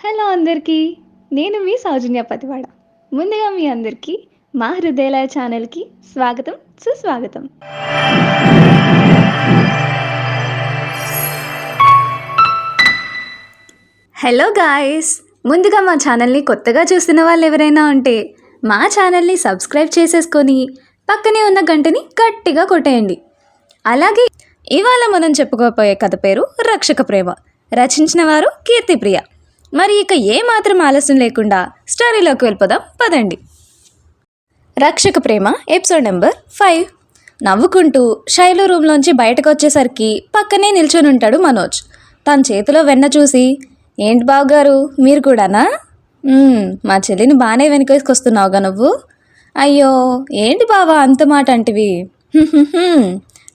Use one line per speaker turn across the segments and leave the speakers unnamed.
Hello అందరికీ నేను మీ సౌజన్య పతివాడ. ముందుగా మీ అందరికీ మా హృదయలయ ఛానల్కి స్వాగతం సుస్వాగతం. హలో గాయస్ ముందుగా మా ఛానల్ని కొత్తగా చూస్తున్న వాళ్ళు ఎవరైనా ఉంటే మా ఛానల్ని సబ్స్క్రైబ్ చేసేసుకొని పక్కనే ఉన్న గంటని గట్టిగా కొట్టేయండి. అలాగే ఇవాళ మనం చెప్పుకోబోయే కథ పేరు రక్షక ప్రేమ. రచించిన వారు కీర్తిప్రియ. మరి ఇక ఏమాత్రం ఆలస్యం లేకుండా స్టోరీలోకి వెళ్ళిపోదాం పదండి. రక్షక ప్రేమ ఎపిసోడ్ నెంబర్ ఫైవ్. నవ్వుకుంటూ శైలు రూమ్లోంచి బయటకు వచ్చేసరికి పక్కనే నిల్చొని ఉంటాడు మనోజ్. తన చేతిలో వెన్న చూసి ఏంటి బావగారు మీరు కూడానా? మా చెల్లిని బాగానే వెనుకేసుకొస్తున్నావుగా నువ్వు. అయ్యో ఏంటి బావా అంత మాట అంటివి?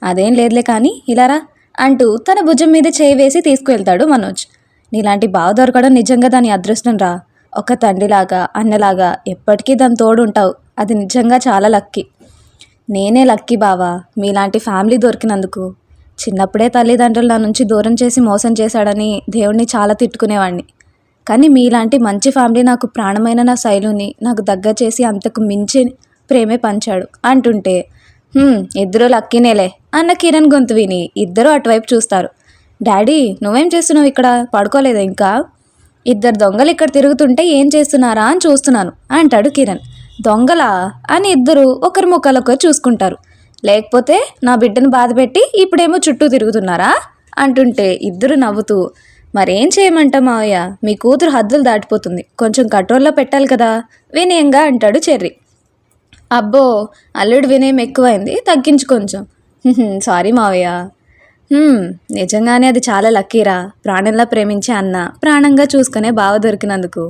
అదేం లేదులే కానీ ఇలారా అంటూ తన భుజం మీద చేయి వేసి తీసుకువెళ్తాడు మనోజ్. నీలాంటి బావ దొరకడం నిజంగా దాని అదృష్టం రా. ఒక తండ్రిలాగా అన్నలాగా ఎప్పటికీ దాని తోడు ఉంటావు అది నిజంగా చాలా లక్కీ. నేనే లక్కీ బావా. మీలాంటి ఫ్యామిలీ దొరికినందుకు. చిన్నప్పుడే తల్లిదండ్రులు నా నుంచి దూరం చేసి మోసం చేశాడని దేవుణ్ణి చాలా తిట్టుకునేవాడిని కానీ మీలాంటి మంచి ఫ్యామిలీ నాకు ప్రాణమైన నా శైలుని నాకు దగ్గర చేసి అంతకు మించి ప్రేమే పంచాడు. అంటుంటే ఇద్దరు లక్కీనేలే అన్న కిరణ్ గొంతు విని ఇద్దరూ అటువైపు చూస్తారు. డాడీ నువ్వేం చేస్తున్నావు ఇక్కడ? పడుకోలేదు ఇంకా? ఇద్దరు దొంగలు ఇక్కడ తిరుగుతుంటే ఏం చేస్తున్నారా అని చూస్తున్నాను అంటాడు కిరణ్. దొంగలా? అని ఇద్దరు ఒకరి ముఖాలొకరు చూసుకుంటారు. లేకపోతే నా బిడ్డను బాధపెట్టి ఇప్పుడేమో చుట్టూ తిరుగుతున్నారా? అంటుంటే ఇద్దరు నవ్వుతూ మరేం చేయమంటా మావయ్య? మీ కూతురు హద్దులు దాటిపోతుంది. కొంచెం కంట్రోల్లో పెట్టాలి కదా? వినయంగా అంటాడు చెర్రి. అబ్బో అల్లుడు వినయం ఎక్కువైంది తగ్గించు కొంచెం. సారీ మావయ్య. నిజంగానే అది చాలా లక్కీరా? ప్రాణంలా ప్రేమించే అన్న ప్రాణంగా చూసుకునే బావ దొరికినందుకు.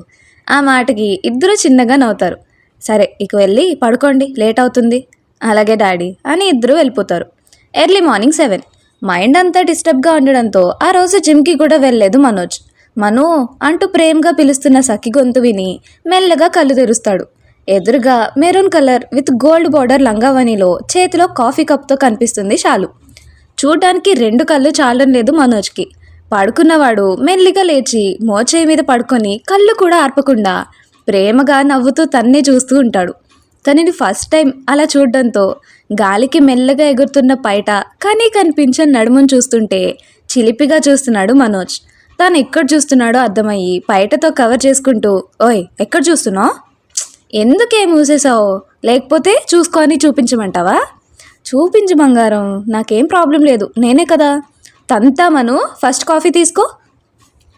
ఆ మాటకి ఇద్దరు చిన్నగా నవ్వుతారు. సరే ఇక వెళ్ళి పడుకోండి లేట్ అవుతుంది. అలాగే డాడీ అని ఇద్దరు వెళ్ళిపోతారు. Early morning seven. మైండ్ అంతా డిస్టర్బ్గా ఉండడంతో ఆ రోజు జిమ్కి కూడా వెళ్ళలేదు మనోజ్. మను అంటూ ప్రేమగా పిలుస్తున్న సఖి గొంతు విని మెల్లగా కళ్ళు తెరుస్తాడు. ఎదురుగా maroon colour with gold border లంగావనిలో చేతిలో కాఫీ కప్తో కనిపిస్తుంది షాలు. చూడ్డానికి రెండు కళ్ళు చాలడం లేదు మనోజ్కి. పడుకున్నవాడు మెల్లిగా లేచి మోచేయి మీద పడుకొని కళ్ళు కూడా ఆర్పకుండా ప్రేమగా నవ్వుతూ తన్నే చూస్తూ ఉంటాడు. తనని ఫస్ట్ టైం అలా చూడడంతో గాలికి మెల్లగా ఎగురుతున్న పైట కానీ కనిపించని నడుమును చూస్తుంటే చిలిపిగా చూస్తున్నాడు మనోజ్. తాను ఎక్కడ చూస్తున్నాడో అర్థమయ్యి పైటతో కవర్ చేసుకుంటూ ఓయ్ ఎక్కడ చూస్తున్నావు? ఎందుకే మూసేసావు లేకపోతే చూసుకొని చూపించమంటావా? చూపించు బంగారం నాకేం ప్రాబ్లం లేదు. నేనే కదా. తంతా మను ఫస్ట్ కాఫీ తీసుకో.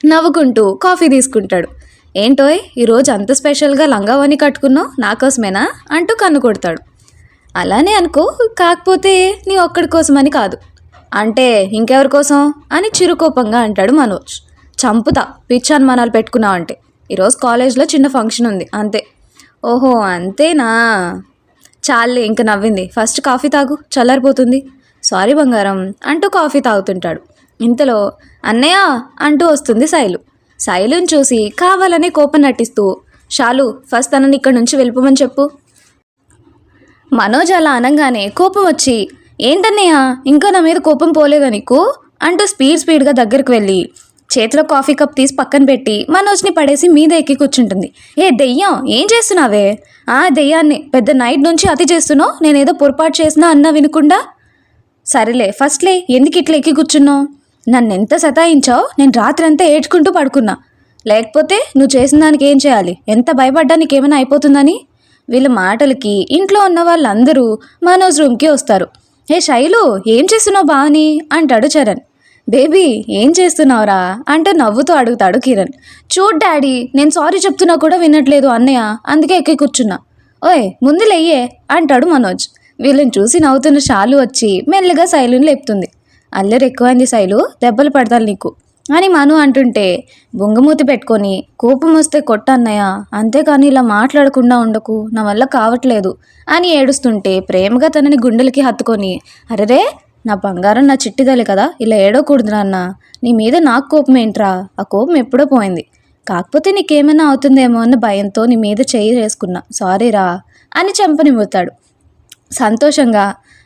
నవ్వుకుంటూ కాఫీ తీసుకుంటాడు. ఏంటోయ్ ఈరోజు అంత స్పెషల్గా లంగావని కట్టుకున్నావు నా కోసమేనా అంటూ కన్ను కొడతాడు. అలానే అనుకో కాకపోతే నీ ఒక్కడి కోసమని కాదు. అంటే ఇంకెవరి కోసం? అని చిరుకోపంగా అంటాడు మనోజ్. చంపుతా పిచ్చి అనుమానాలు పెట్టుకున్నావంటే ఈరోజు కాలేజ్లో చిన్న ఫంక్షన్ ఉంది అంతే. ఓహో అంతేనా? చాలే ఇంక నవ్వింది. ఫస్ట్ కాఫీ తాగు చల్లారిపోతుంది. సారీ బంగారం అంటూ కాఫీ తాగుతుంటాడు. ఇంతలో అన్నయ్య అంటూ వస్తుంది శైలు. శైలుని చూసి కావాలని కోపం నటిస్తూ షాలు ఫస్ట్ తనని ఇక్కడి నుంచి వెళ్ళిపోమని చెప్పు. మనోజ్ అలా అనగానే కోపం వచ్చి ఏంటన్నయ్య ఇంకా నా మీద కోపం పోలేదా నీకు? అంటూ స్పీడ్ స్పీడ్గా దగ్గరికి వెళ్ళి చేతిలో కాఫీ కప్ తీసి పక్కన పెట్టి మనోజ్ని పడేసి మీద ఎక్కి కూర్చుంటుంది. ఏ దెయ్యం ఏం చేస్తున్నావే? ఆ దెయ్యాన్ని పెద్ద నైట్ నుంచి అతి చేస్తున్నావు? నేనేదో పొరపాటు చేసినా అన్నా వినకుండా? సరేలే ఫస్ట్లే ఎందుకు ఇట్లా ఎక్కి కూర్చున్నావు? నన్ను ఎంత సతాయించావు? నేను రాత్రంతా ఏడ్చుకుంటూ పడుకున్నా. లేకపోతే నువ్వు చేసిన దానికి ఏం చేయాలి? ఎంత భయపడ్డా నీకేమైనా అయిపోతుందని? వీళ్ళ మాటలకి ఇంట్లో ఉన్న వాళ్ళందరూ మనోజ్ రూమ్కి వస్తారు. ఏ శైలు ఏం చేస్తున్నావు బావని? అంటాడు చరణ్. బేబీ ఏం చేస్తున్నావురా? అంటూ నవ్వుతూ అడుగుతాడు కిరణ్. చూడ్ డాడీ నేను సారీ చెప్తున్నా కూడా వినట్లేదు అన్నయ్య అందుకే ఎక్కి కూర్చున్నా. ఓయ్ ముందు లెయ్యే అంటాడు మనోజ్. వీళ్ళని చూసి నవ్వుతున్న షాలు వచ్చి మెల్లగా శైలుని లేపుతుంది. అల్లరి ఎక్కువైంది శైలు దెబ్బలు పడతాను నీకు. అని మను అంటుంటే బొంగమూతి పెట్టుకొని కోపం వస్తే కొట్టన్నయ్య అంతేకాని ఇలా మాట్లాడకుండా ఉండకు నా వల్ల కావట్లేదు అని ఏడుస్తుంటే ప్రేమగా తనని గుండెలకి హత్తుకొని అరెరే నా బంగారం నా చిట్టిదలే కదా ఇలా ఏడవకూడదు నాన్న నీ మీద నాకు కోపం ఏంట్రా ఆ కోపం ఎప్పుడో పోయింది. కాకపోతే నీకేమైనా అవుతుందేమో అన్న భయంతో నీ మీద చేయి వేసుకున్నా. సారీరా అని చెంపనివ్వుతాడు. సంతోషంగా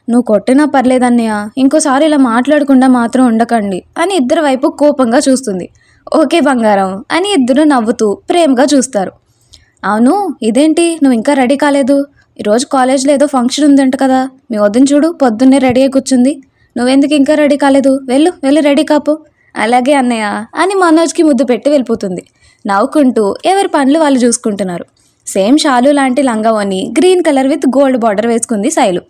నువ్వు కొట్టినా పర్లేదన్నయ్య ఇంకోసారి ఇలా మాట్లాడకుండా మాత్రం ఉండకండి అని ఇద్దరి వైపు కోపంగా చూస్తుంది. ఓకే బంగారం అని ఇద్దరు నవ్వుతూ ప్రేమగా చూస్తారు. అవును ఇదేంటి? నువ్వు ఇంకా రెడీ కాలేదు? ఈరోజు కాలేజ్లో ఏదో ఫంక్షన్ ఉందంట కదా? మీ వద్దని చూడు పొద్దున్నే రెడీ అయి కూర్చుంది. నువ్వెందుకు ఇంకా రెడీ కాలేదు? వెళ్ళు వెళ్ళి రెడీ కాపు. అలాగే అన్నయ్య అని మనోజ్కి ముద్దు పెట్టి వెళ్ళిపోతుంది. నవ్వుకుంటూ ఎవరి పనులు వాళ్ళు చూసుకుంటున్నారు. సేమ్ షాలు లాంటి లంగావని green colour with gold border వేసుకుంది శైలు.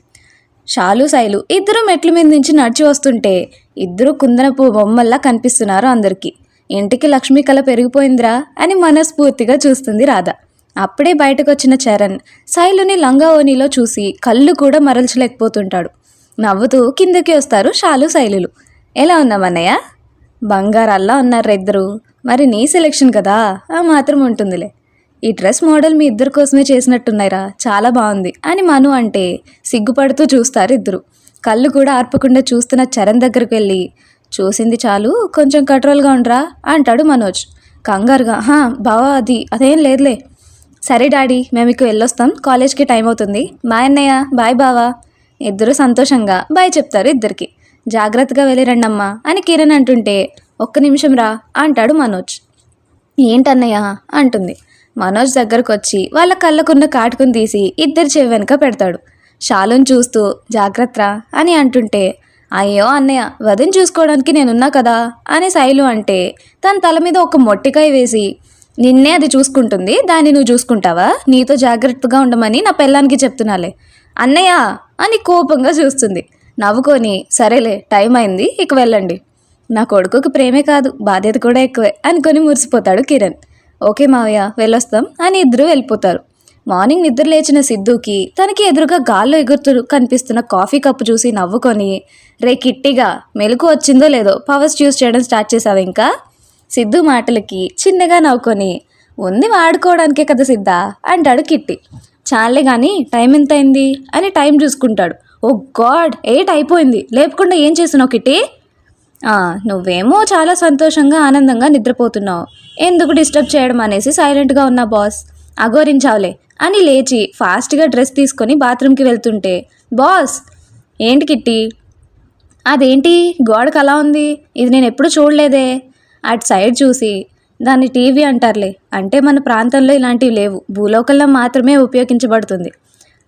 షాలు శైలు ఇద్దరు మెట్ల మీద నుంచి నడిచి వస్తుంటే ఇద్దరు కుందనపు బొమ్మల్లా కనిపిస్తున్నారు అందరికీ. ఇంటికి లక్ష్మీ కళ పెరిగిపోయిందిరా అని మనస్ఫూర్తిగా చూస్తుంది రాధ. అప్పుడే బయటకు వచ్చిన చరణ్ శైలుని లంగా ఓణిలో చూసి కళ్ళు కూడా మరల్చలేకపోతుంటాడు. నవ్వుతూ కిందకి వస్తారు షాలు శైలులు. ఎలా ఉన్నామన్నయ్య బంగారల్లా ఉన్నారు ఇద్దరు మరి నీ సెలెక్షన్ కదా ఆ మాత్రం ఉంటుందిలే. ఈ డ్రెస్ మోడల్ మీ ఇద్దరి కోసమే చేసినట్టున్నాయిరా చాలా బాగుంది అని మను అంటే సిగ్గుపడుతూ చూస్తారు ఇద్దరు కళ్ళు కూడా ఆర్పకుండా చూస్తున్న చరణ్ దగ్గరికి వెళ్ళి చూసింది చాలు కొంచెం కంట్రోల్గా ఉండరా అంటాడు మనోజ్. కంగారుగా హా బావా అది అదేం లేదులే. సరే డాడీ మేము ఇక వెళ్ళొస్తాం. కాలేజ్కి టైం అవుతుంది. బాయ్ అన్నయ్య. బాయ్ బావా. ఇద్దరు సంతోషంగా బాయ్ చెప్తారు ఇద్దరికి. జాగ్రత్తగా వెళ్ళి రండమ్మా అని కిరణ్ అంటుంటే ఒక్క నిమిషం రా అంటాడు మనోజ్. ఏంటన్నయ్య? అంటుంది. మనోజ్ దగ్గరకు వచ్చి వాళ్ళ కళ్ళకున్న కాటుకుని తీసి ఇద్దరు చెవి వెనుక పెడతాడు. షాలుని చూస్తూ జాగ్రత్త అని అంటుంటే అయ్యో అన్నయ్య వదిని చూసుకోవడానికి నేనున్నా కదా అని శైలు అంటే తన తల మీద ఒక మొట్టికాయ వేసి నిన్నే అది చూసుకుంటుంది దాన్ని నువ్వు చూసుకుంటావా? నీతో జాగ్రత్తగా ఉండమని నా పెళ్ళానికి చెప్తున్నాలే. అన్నయ్య అని కోపంగా చూస్తుంది. నవ్వుకొని సరేలే టైం అయింది ఇక వెళ్ళండి. నా కొడుకుకి ప్రేమే కాదు బాధ్యత కూడా ఎక్కువే అనుకొని మురిసిపోతాడు కిరణ్. ఓకే మావయ్య వెళ్ళొస్తాం అని ఇద్దరు వెళ్ళిపోతారు. మార్నింగ్ నిద్ర లేచిన సిద్ధుకి తనకి ఎదురుగా గాల్లో ఎగురుతూ కనిపిస్తున్న కాఫీ కప్పు చూసి నవ్వుకొని రే కిట్టిగా మెలకు వచ్చిందో లేదో పవర్స్ యూస్ చేయడం స్టార్ట్ చేసావు ఇంకా? సిద్ధు మాటలకి చిన్నగా నవ్వుకొని ఉంది వాడుకోవడానికే కదా సిద్ధ? అంటాడు కిట్టి. చాలే కానీ టైం ఎంత అయింది అని టైం చూసుకుంటాడు. ఓ గాడ్ ఎయిట్ అయిపోయింది. లేపకుండా ఏం చేస్తున్నావు కిట్టి? నువ్వేమో చాలా సంతోషంగా ఆనందంగా నిద్రపోతున్నావు. ఎందుకు డిస్టర్బ్ చేయడం అనేసి సైలెంట్గా ఉన్నా బాస్. అగోరించావులే అని లేచి ఫాస్ట్గా డ్రెస్ తీసుకొని బాత్రూమ్కి వెళ్తుంటే బాస్! ఏంటి కిట్టి? అదేంటి? గోడకు అలా ఉంది. ఇది నేను ఎప్పుడు చూడలేదే. అటు సైడ్ చూసి దాన్ని టీవీ అంటారులే. అంటే మన ప్రాంతంలో ఇలాంటివి లేవు. భూలోకంలో మాత్రమే ఉపయోగించబడుతుంది.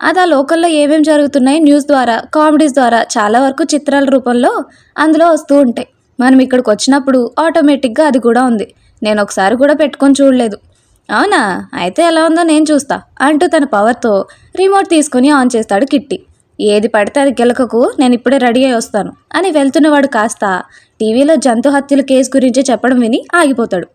అది ఆ లోకల్లో ఏమేమి జరుగుతున్నాయి న్యూస్ ద్వారా కామెడీస్ ద్వారా చాలా వరకు చిత్రాల రూపంలో అందులో వస్తూ ఉంటాయి. మనం ఇక్కడికి వచ్చినప్పుడు ఆటోమేటిక్గా అది కూడా ఉంది. నేను ఒకసారి కూడా పెట్టుకొని చూడలేదు. అవునా? అయితే ఎలా ఉందో నేను చూస్తా అంటూ తన పవర్తో రిమోట్ తీసుకుని ఆన్ చేస్తాడు కిట్టి. ఏది పడితే అది గెలకకు నేను ఇప్పుడే రెడీ అయి వస్తాను అని వెళ్తున్నవాడు కాస్త టీవీలో జంతు హత్యల కేసు గురించి చెప్పడం విని ఆగిపోతాడు.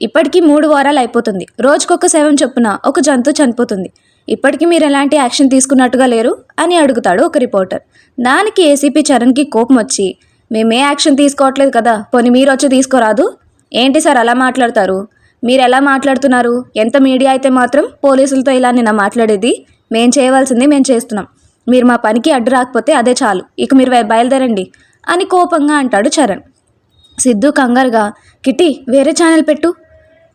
ఇప్పటికీ మూడు వారాలు అయిపోతుంది. రోజుకొక శవం చొప్పున ఒక జంతువు చనిపోతుంది. ఇప్పటికీ మీరు ఎలాంటి యాక్షన్ తీసుకున్నట్టుగా లేరు అని అడుగుతాడు ఒక రిపోర్టర్. దానికి ఏసీపీ చరణ్కి కోపం వచ్చి మేమే యాక్షన్ తీసుకోవట్లేదు కదా పోనీ మీరు వచ్చి తీసుకోరాదు. ఏంటి సార్ అలా మాట్లాడతారు? మీరు ఎలా మాట్లాడుతున్నారు? ఎంత మీడియా అయితే మాత్రం పోలీసులతో ఇలా నిన్న మాట్లాడేది? మేం చేయవలసింది మేము చేస్తున్నాం. మీరు మా పనికి అడ్డు రాకపోతే అదే చాలు. ఇక మీరు బయలుదేరండి అని కోపంగా అంటాడు చరణ్. సిద్ధు కంగారుగా కిట్టి వేరే ఛానల్ పెట్టు.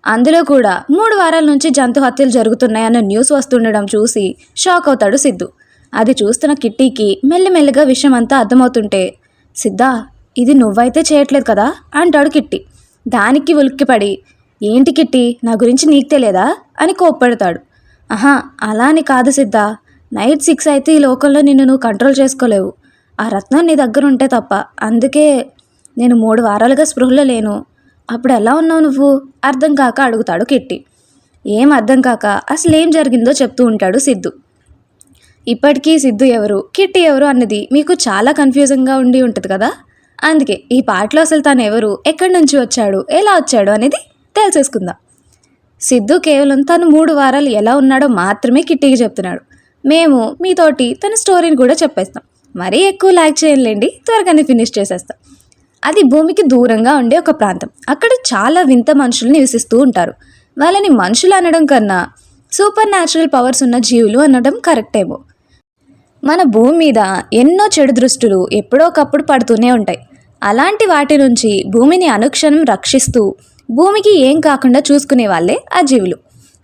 అందులో కూడా మూడు వారాల నుంచి జంతు హత్యలు జరుగుతున్నాయన్న న్యూస్ వస్తుండడం చూసి షాక్ అవుతాడు సిద్ధు. అది చూస్తున్న కిట్టీకి మెల్లిమెల్లిగా విషయం అంతా అర్థమవుతుంటే సిద్ధా ఇది నువ్వైతే చేయట్లేదు కదా? అంటాడు కిట్టి. దానికి ఉలిక్కిపడి ఏంటి కిట్టి నా గురించి నీకు తెలియదా? అని కోప్పడతాడు. ఆహా అలా అని కాదు సిద్ధా. నైట్ సిక్స్ అయితే ఈ లోకంలో నిన్ను నువ్వు కంట్రోల్ చేసుకోలేవు. ఆ రత్నం నీ దగ్గర ఉంటే తప్ప. అందుకే నేను మూడు వారాలుగా స్పృహలో లేను. అప్పుడు ఎలా ఉన్నావు నువ్వు? అర్థం కాక అడుగుతాడు కిట్టి. ఏం అర్థం కాక? అసలు ఏం జరిగిందో చెప్తూ ఉంటాడు సిద్ధు. ఇప్పటికీ సిద్ధు ఎవరు? కిట్టి ఎవరు అన్నది మీకు చాలా కన్ఫ్యూజింగ్గా ఉండి ఉంటుంది కదా? అందుకే ఈ పాటలో అసలు తను ఎవరు? ఎక్కడి నుంచి వచ్చాడు? ఎలా వచ్చాడు అనేది తెలిసేసుకుందాం. సిద్ధు కేవలం తను మూడు వారాలు ఎలా ఉన్నాడో మాత్రమే కిట్టికి చెప్తున్నాడు. మేము మీతోటి తన స్టోరీని కూడా చెప్పేస్తాం. మరీ ఎక్కువ లాగ్ చేయలేండి త్వరగానే ఫినిష్ చేసేస్తాం. అది భూమికి దూరంగా ఉండే ఒక ప్రాంతం. అక్కడ చాలా వింత మనుషులు నివసిస్తూ ఉంటారు. వాళ్ళని మనుషులు అనడం కన్నా సూపర్ న్యాచురల్ పవర్స్ ఉన్న జీవులు అనడం కరెక్టేమో. మన భూమి మీద ఎన్నో చెడు దృష్టులు ఎప్పుడో ఒకప్పుడు పడుతూనే ఉంటాయి. అలాంటి వాటి నుంచి భూమిని అనుక్షణం రక్షిస్తూ భూమికి ఏం కాకుండా చూసుకునే వాళ్ళే ఆ జీవులు.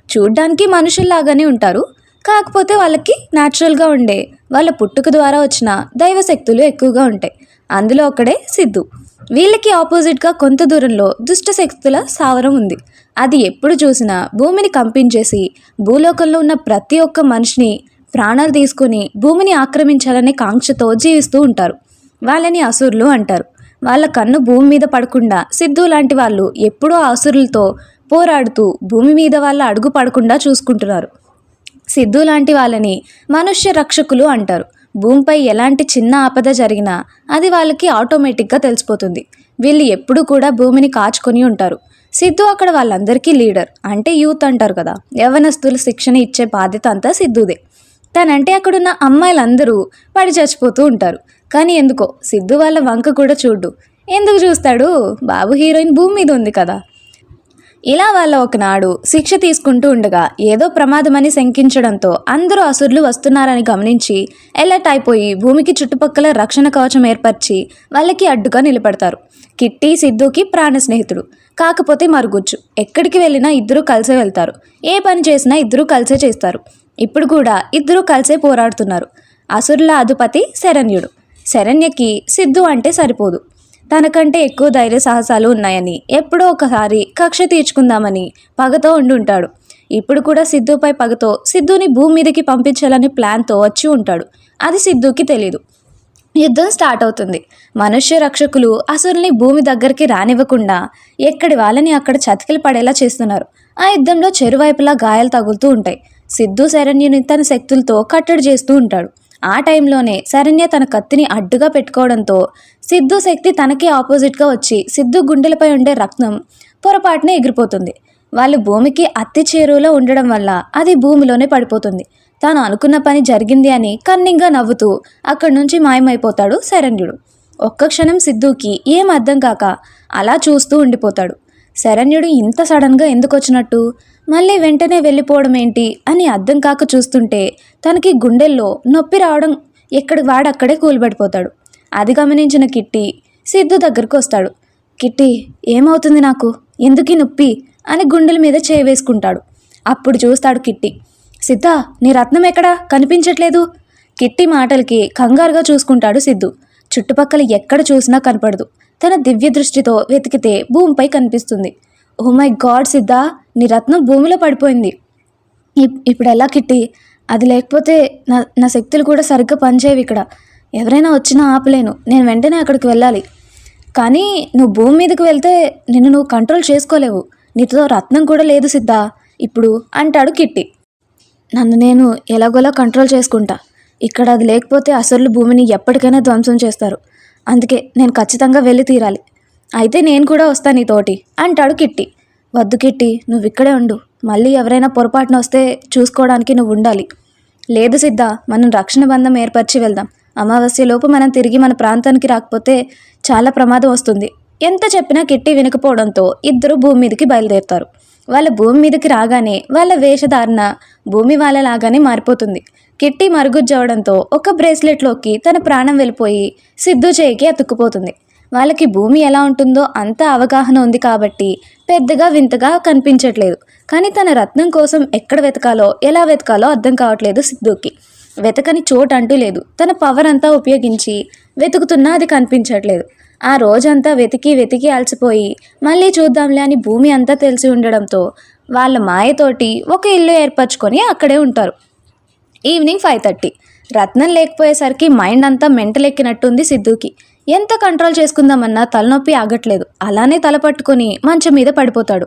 చూడ్డానికి మనుషుల్లాగానే ఉంటారు కాకపోతే వాళ్ళకి న్యాచురల్గా ఉండే. వాళ్ళ పుట్టుక ద్వారా వచ్చిన దైవ శక్తులు ఎక్కువగా ఉంటాయి. అందులో ఒకడే సిద్ధు. వీళ్ళకి ఆపోజిట్గా కొంత దూరంలో దుష్ట శక్తుల స్థావరం ఉంది. అది ఎప్పుడు చూసినా భూమిని కంపించేసి భూలోకంలో ఉన్న ప్రతి ఒక్క మనిషిని ప్రాణాలు తీసుకుని భూమిని ఆక్రమించాలనే కాంక్షతో జీవిస్తూ ఉంటారు. వాళ్ళని అసురులు అంటారు. వాళ్ళ కన్ను భూమి మీద పడకుండా సిద్ధు లాంటి వాళ్ళు ఎప్పుడూ ఆ అసురులతో పోరాడుతూ భూమి మీద వాళ్ళ అడుగు పడకుండా చూసుకుంటున్నారు. సిద్ధు లాంటి వాళ్ళని మనుష్య రక్షకులు అంటారు. భూమిపై ఎలాంటి చిన్న ఆపద జరిగినా అది వాళ్ళకి ఆటోమేటిక్గా తెలిసిపోతుంది. వీళ్ళు ఎప్పుడూ కూడా భూమిని కాచుకొని ఉంటారు. సిద్ధు అక్కడ వాళ్ళందరికీ లీడర్ అంటే యూత్ అంటారు కదా. యవనస్తుల శిక్షణ ఇచ్చే బాధ్యత అంతా సిద్ధుదే. తనంటే అక్కడున్న అమ్మాయిలందరూ పడి చచ్చిపోతూ ఉంటారు. కానీ ఎందుకో సిద్ధు వాళ్ళ వంక కూడా చూడు ఎందుకు చూస్తాడు? బాబు హీరోయిన్ భూమి మీద ఉంది కదా. ఇలా వాళ్ళ ఒకనాడు శిక్ష తీసుకుంటూ ఉండగా ఏదో ప్రమాదమని శంకించడంతో అందరూ అసురులు వస్తున్నారని గమనించి ఎలర్ట్ అయిపోయి భూమికి చుట్టుపక్కల రక్షణ కవచం ఏర్పరిచి వాళ్ళకి అడ్డుగా నిలబడతారు. కిట్టి సిద్ధుకి ప్రాణ స్నేహితుడు. కాకపోతే మరుగుజ్జు. ఎక్కడికి వెళ్ళినా ఇద్దరూ కలిసే వెళ్తారు. ఏ పని చేసినా ఇద్దరూ కలిసే చేస్తారు. ఇప్పుడు కూడా ఇద్దరూ కలిసే పోరాడుతున్నారు. అసురుల అధిపతి శరణ్యుడు. శరణ్యకి సిద్ధు అంటే సరిపోదు. తనకంటే ఎక్కువ ధైర్య సాహసాలు ఉన్నాయని. ఎప్పుడో ఒకసారి కక్ష తీర్చుకుందామని పగతో ఉండి ఉంటాడు ఇప్పుడు కూడా సిద్ధుపై పగతో సిద్ధుని భూమి మీదకి పంపించాలని ప్లాన్తో వచ్చి ఉంటాడు. అది సిద్ధుకి తెలీదు. యుద్ధం స్టార్ట్ అవుతుంది. మనుష్య రక్షకులు అసురుల్ని భూమి దగ్గరికి రానివ్వకుండా ఎక్కడి వాళ్ళని అక్కడ చతికిలు పడేలా చేస్తున్నారు. ఆ యుద్ధంలో చెరువైపులా గాయాలు తగులుతూ ఉంటాయి. సిద్ధు శరణ్యుని తన శక్తులతో కట్టడి చేస్తూ ఉంటాడు. ఆ టైంలోనే శరణ్య తన కత్తిని అడ్డుగా పెట్టుకోవడంతో సిద్ధు శక్తి తనకి ఆపోజిట్గా వచ్చి సిద్ధు గుండెలపై ఉండే రక్తం పొరపాటున ఎగిరిపోతుంది. వాళ్ళు భూమికి అతి చేరువలో ఉండడం వల్ల అది భూమిలోనే పడిపోతుంది. తాను అనుకున్న పని జరిగింది అని కన్నింగా నవ్వుతూ అక్కడి నుంచి మాయమైపోతాడు శరణ్యుడు. ఒక్క క్షణం సిద్ధుకి ఏం అర్థం కాక అలా చూస్తూ ఉండిపోతాడు. శరణ్యుడు ఇంత సడన్గా ఎందుకు వచ్చినట్టు మళ్ళీ వెంటనే వెళ్ళిపోవడం ఏంటి అని అర్థం కాక చూస్తుంటే తనకి గుండెల్లో నొప్పి రావడం ఎక్కడి వాడక్కడే కూలబడిపోతాడు అది గమనించిన కిట్టి సిద్ధు దగ్గరకు వస్తాడు. కిట్టి ఏమవుతుంది నాకు? ఎందుకీ నొప్పి? అని గుండెల మీద చేయి వేసుకుంటాడు. అప్పుడు చూస్తాడు కిట్టి. సిద్ధ నీ రత్నం ఎక్కడా? కనిపించట్లేదు. కిట్టి మాటలకి కంగారుగా చూసుకుంటాడు సిద్ధు. చుట్టుపక్కల ఎక్కడ చూసినా కనపడదు. తన దివ్య దృష్టితో వెతికితే భూమిపై కనిపిస్తుంది. ఓ మై గాడ్ సిద్ధ నీ రత్నం భూమిలో పడిపోయింది. ఇప్- ఇప్పుడు ఎలా కిట్టి? అది లేకపోతే నా నా శక్తులు కూడా సరిగ్గా పనిచేయవు ఇక్కడ. ఎవరైనా వచ్చినా ఆపలేను. నేను వెంటనే అక్కడికి వెళ్ళాలి. కానీ నువ్వు భూమి మీదకి వెళ్తే నిన్ను నువ్వు కంట్రోల్ చేసుకోలేవు. నీతో రత్నం కూడా లేదు సిద్ధ. ఇప్పుడు అంటాడు కిట్టి. నన్ను నేను ఎలాగోలా కంట్రోల్ చేసుకుంటా. ఇక్కడ అది లేకపోతే అసలు భూమిని ఎప్పటికైనా ధ్వంసం చేస్తారు. అందుకే నేను ఖచ్చితంగా వెళ్ళి తీరాలి. అయితే నేను కూడా వస్తాను నీతోటి అంటాడు కిట్టి. వద్దు కిట్టి నువ్వు ఇక్కడే ఉండు. మళ్ళీ ఎవరైనా పొరపాటున వస్తే చూసుకోవడానికి నువ్వు ఉండాలి. లేదు సిద్ధ మనం రక్షణ బంధం ఏర్పరిచి వెళ్దాం. అమావాస్యలోపు మనం తిరిగి మన ప్రాంతానికి రాకపోతే చాలా ప్రమాదం వస్తుంది. ఎంత చెప్పినా కిట్టి వినకపోవడంతో ఇద్దరు భూమి మీదకి బయలుదేరుతారు. వాళ్ళ భూమి మీదకి రాగానే వాళ్ళ వేషధారణ భూమి వాళ్ళలాగానే మారిపోతుంది. కిట్టి మరుగుజ్జవడంతో ఒక బ్రేస్లెట్లోకి తన ప్రాణం వెళ్ళిపోయి సిద్ధు చేయికి అతుక్కుపోతుంది. వాళ్ళకి భూమి ఎలా ఉంటుందో అంత అవగాహన ఉంది కాబట్టి పెద్దగా వింతగా కనిపించట్లేదు. కానీ తన రత్నం కోసం ఎక్కడ వెతకాలో ఎలా వెతకాలో అర్థం కావట్లేదు సిద్ధుకి. వెతకని చోటు అంటూ లేదు. తన పవర్ అంతా ఉపయోగించి వెతుకుతున్నా అది కనిపించట్లేదు. ఆ రోజంతా వెతికి వెతికి అలసిపోయి మళ్ళీ చూద్దాంలే అని భూమి అంతా తెలిసి ఉండడంతో వాళ్ళ మాయతోటి ఒక ఇల్లు ఏర్పరచుకొని అక్కడే ఉంటారు. Evening five thirty. రత్నం లేకపోయేసరికి మైండ్ అంతా మెంటలెక్కినట్టుంది సిద్ధుకి. ఎంత కంట్రోల్ చేసుకుందామన్నా తలనొప్పి ఆగట్లేదు. అలానే తల పట్టుకొని మంచం మీద పడిపోతాడు.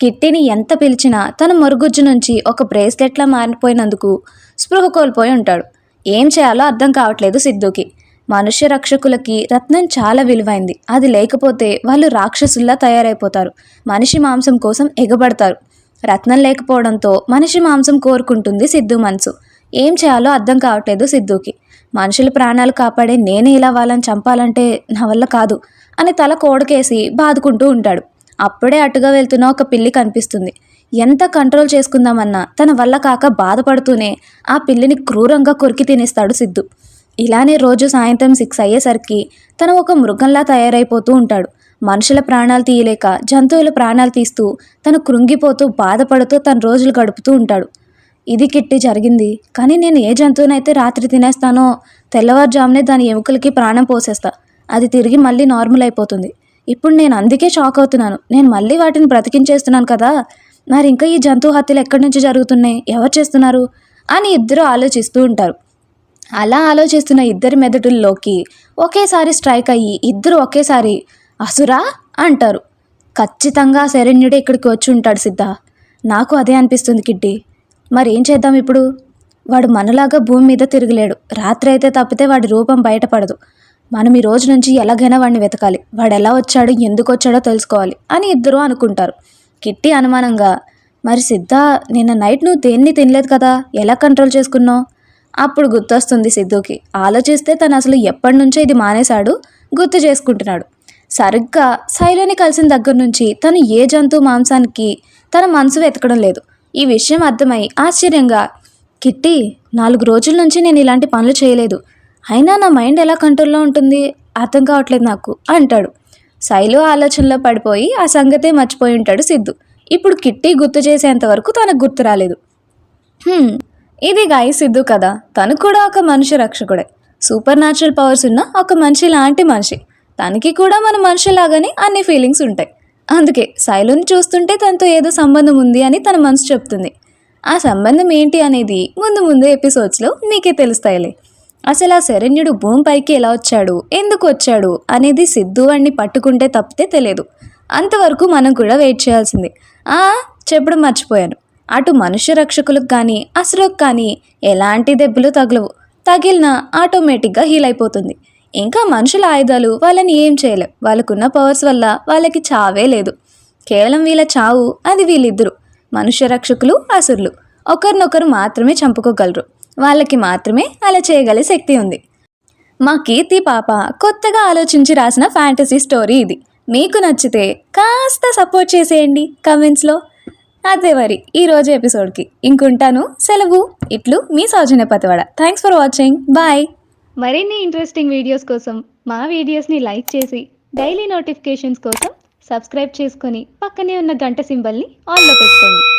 కిట్టిని ఎంత పిలిచినా తన మరుగుజ్జు నుంచి ఒక బ్రేస్లెట్లా మారిపోయినందుకు స్పృహ కోల్పోయి ఉంటాడు. ఏం చేయాలో అర్థం కావట్లేదు సిద్ధుకి. మనుష్య రక్షకులకి రత్నం చాలా విలువైంది. అది లేకపోతే వాళ్ళు రాక్షసుల్లా తయారైపోతారు. మనిషి మాంసం కోసం ఎగబడతారు. రత్నం లేకపోవడంతో మనిషి మాంసం కోరుకుంటుంది సిద్ధు మనసు. ఏం చేయాలో అర్థం కావట్లేదు సిద్ధుకి. మనుషుల ప్రాణాలు కాపాడే నేనే ఇలా వాళ్ళని చంపాలంటే నా వల్ల కాదు అని తల కోడకేసి బాదుకుంటూ ఉంటాడు. అప్పుడే అటుగా వెళ్తున్న ఒక పిల్లి కనిపిస్తుంది. ఎంత కంట్రోల్ చేసుకుందామన్నా తన వల్ల కాక బాధపడుతూనే ఆ పిల్లిని క్రూరంగా కొరికి తినేస్తాడు సిద్ధు. ఇలానే రోజు సాయంత్రం సిక్స్ అయ్యేసరికి తను ఒక మృగంలా తయారైపోతూ ఉంటాడు. మనుషుల ప్రాణాలు తీయలేక జంతువుల ప్రాణాలు తీస్తూ తను కృంగిపోతూ బాధపడుతూ తన రోజులు గడుపుతూ ఉంటాడు. ఇది కిట్టి జరిగింది. కానీ నేను ఏ జంతువునైతే రాత్రి తినేస్తానో తెల్లవారుజామునే దాని ఎముకలకి ప్రాణం పోసేస్తా. అది తిరిగి మళ్ళీ నార్మల్ అయిపోతుంది. ఇప్పుడు నేను అందుకే షాక్ అవుతున్నాను. నేను మళ్ళీ వాటిని బ్రతికించేస్తున్నాను కదా. మరి ఇంకా ఈ జంతు హత్యలు ఎక్కడి నుంచి జరుగుతున్నాయి? ఎవరు చేస్తున్నారు? అని ఇద్దరు ఆలోచిస్తూ ఉంటారు. అలా ఆలోచిస్తున్న ఇద్దరి మెదడుల్లోకి ఒకేసారి స్ట్రైక్ అయ్యి ఇద్దరు ఒకేసారి అసురా అంటారు. ఖచ్చితంగా శరణ్యుడే ఇక్కడికి వచ్చి ఉంటాడు సిద్ధ. నాకు అదే అనిపిస్తుంది కిడ్డీ మరి ఏం చేద్దాం ఇప్పుడు? వాడు మనలాగా భూమి మీద తిరగలేడు. రాత్రి అయితే తప్పితే వాడి రూపం బయటపడదు. మనం ఈ రోజు నుంచి ఎలాగైనా వాడిని వెతకాలి. వాడు ఎలా వచ్చాడో ఎందుకు వచ్చాడో తెలుసుకోవాలి అని ఇద్దరూ అనుకుంటారు. కిట్టి అనుమానంగా మరి సిద్ధ నిన్న నైట్ నువ్వు దేన్ని తినలేదు కదా? ఎలా కంట్రోల్ చేసుకున్నావు? అప్పుడు గుర్తొస్తుంది సిద్ధుకి. ఆలోచిస్తే తను అసలు ఎప్పటి నుంచో ఇది మానేశాడు గుర్తు చేసుకుంటున్నాడు. సరిగ్గా శైలిని కలిసిన దగ్గర నుంచి తను ఏ జంతువు మాంసానికి తన మనసు వెతకడం లేదు. ఈ విషయం అర్థమై ఆశ్చర్యంగా కిట్టి నాలుగు రోజుల నుంచి నేను ఇలాంటి పనులు చేయలేదు. అయినా నా మైండ్ ఎలా కంట్రోల్లో ఉంటుంది? అర్థం కావట్లేదు నాకు అంటాడు. శైలు ఆలోచనలో పడిపోయి ఆ సంగతే మర్చిపోయి ఉంటాడు సిద్ధు. ఇప్పుడు కిట్టి గుర్తు చేసేంత వరకు తనకు గుర్తు రాలేదు. ఇది గాయ సిద్ధు కదా. తను కూడా ఒక మనిషి రక్షకుడే. సూపర్ న్యాచురల్ పవర్స్ ఉన్న ఒక మనిషి లాంటి మనిషి. తనకి కూడా మన మనిషిలాగానే అన్ని ఫీలింగ్స్ ఉంటాయి. అందుకే శైలుని చూస్తుంటే తనతో ఏదో సంబంధం ఉంది అని తన మనసు చెప్తుంది. ఆ సంబంధం ఏంటి అనేది ముందు ముందు ఎపిసోడ్స్లో మీకే తెలుస్తాయిలే. అసలు ఆ శరణ్యుడు భూమిపైకి ఎలా వచ్చాడు ఎందుకు వచ్చాడు అనేది సిద్ధు వాడిని పట్టుకుంటే తప్పితే తెలియదు. అంతవరకు మనం కూడా వెయిట్ చేయాల్సింది. ఆ చెప్పడం మర్చిపోయాను. అటు మనుష్య రక్షకులకు కానీ అసలుకు కానీ ఎలాంటి దెబ్బలు తగలవు. తగిలినా ఆటోమేటిక్గా హీల్ అయిపోతుంది. ఇంకా మనుషుల ఆయుధాలు వాళ్ళని ఏం చేయలేవు వాళ్ళకున్న పవర్స్ వల్ల వాళ్ళకి చావే లేదు. కేవలం వీళ్ళ చావు అది వీళ్ళిద్దరు. మనుష్య రక్షకులు అసురులు. ఒకరినొకరు మాత్రమే చంపుకోగలరు. వాళ్ళకి మాత్రమే అలా చేయగల శక్తి ఉంది. మా కీర్తి పాప కొత్తగా ఆలోచించి రాసిన ఫ్యాంటసీ స్టోరీ ఇది. మీకు నచ్చితే కాస్త సపోర్ట్ చేసేయండి కమెంట్స్లో. అదే మరి ఈరోజు ఎపిసోడ్కి ఇంకుంటాను. సెలవు. ఇట్లు మీ Soujanya Pativada thanks for watching bye
మరిన్ని ఇంట్రెస్టింగ్ వీడియోస్ కోసం మా వీడియోస్ని లైక్ చేసి డైలీ నోటిఫికేషన్స్ కోసం సబ్స్క్రైబ్ చేసుకొని పక్కనే ఉన్న గంట సింబల్ని ఆన్లో పెట్టుకోండి.